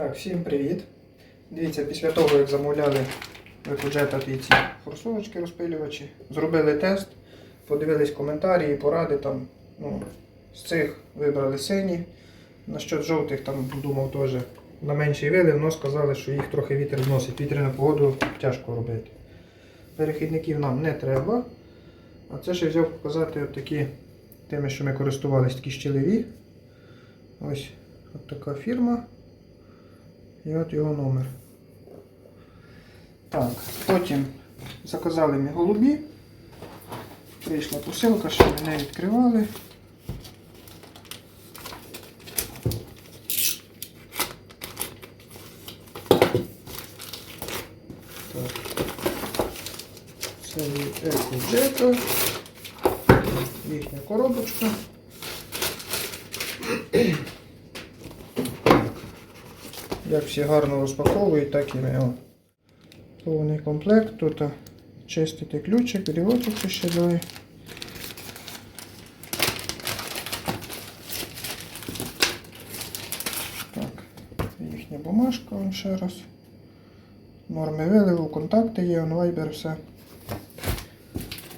Так, всім привіт. Дивіться, після того, як замовляли викуджета ці форсуночки розпилювачі, зробили тест, подивились коментарі, поради там. Ну, з цих вибрали сині. Насчет жовтих там думав теж на менший вилив, але сказали, що їх трохи вітер зносить. Вітряну погоду тяжко робити. Перехідників нам не треба. А це ще взяв показати от такі, тими, що ми користувалися, такі щелеві. Ось от така фірма. І от його номер. Так, потім заказали ми голубі. Прийшла посилка, що не відкривали. Це Ecojet. Їхня коробочка. Як всі гарно розпаковують, так і ми. Повний комплект. Тут чистити ключик, брілочок ще дає. Так, їхня бумажка вам ще раз. Норми виливу, контакти є, он Viber, все.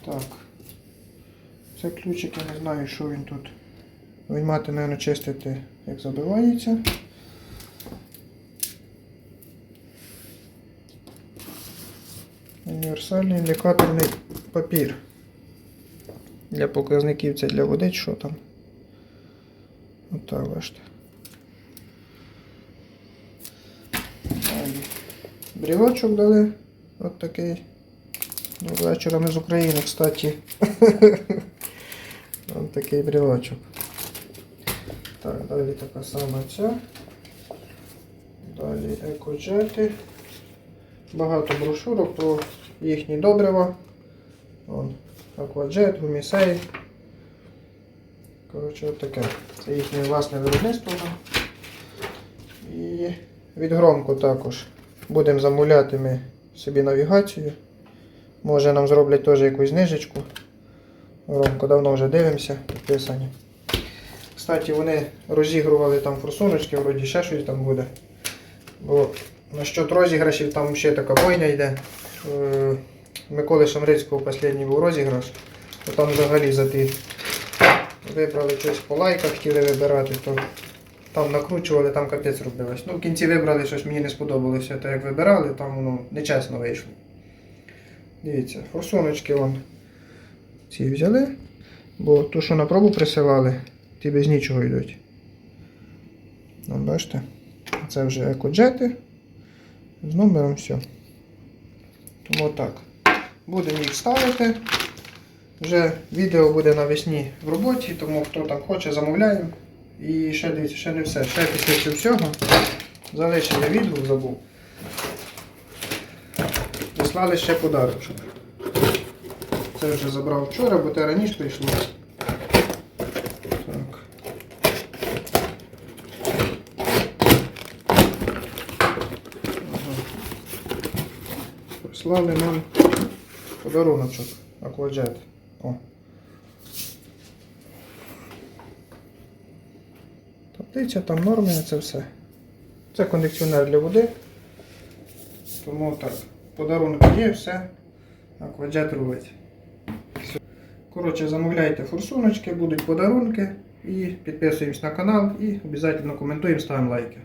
Так. Це ключик, я не знаю, що він тут. Виймати, мабуть, чистити, як забивається. Універсальний індикаторний папір. Для показників це для води, що там. Отак бачите. Брілочок дали. От такий. Ну, вечора ми з України, кстати. Ось такий брілочок. Так, далі така сама ця. Далі екоджети. Багато брошурок про їхні добрива. Вон, акваджет, гумісей. Коротше, от таке. Це їхнє власне виробництво. І від громко також. Будемо замовляти ми собі навігацію. Може нам зроблять теж якусь знижечку. Громко давно вже дивимося, підписані. Кстати, вони розігрували там форсуночки, вроді ще щось там буде. Бо насчет розіграшів там ще така бойня йде. Е, Миколи Шамрицького останній був розіграш. То там взагалі за ті вибрали щось по лайках, хотіли вибирати, то там накручували, там капець робилось. Ну, в кінці вибрали, щось мені не сподобалося, так як вибирали, там воно нечесно вийшло. Дивіться, форсуночки вон ці взяли, бо ту, що на пробу присилали, ті без нічого йдуть. Вон, бачите? Це вже екоджети. З номером все. Тому так. Будемо їх ставити. Вже відео буде навесні в роботі, тому хто там хоче, замовляємо. І ще дивіться, ще не все. Ще після цього всього залишив я відгук, забув. Прислали ще подарочок. Це вже забрав вчора, бо те раніше прийшло. Так. Прислали нам подаруночок Акваджет. О. Таблиця, там норми, це все. Це кондиціонер для води. Тому так, подарунки є, все. Акваджет робить. Коротше, замовляйте форсуночки, будуть подарунки. І підписуємось на канал і обов'язково коментуємо, ставимо лайки.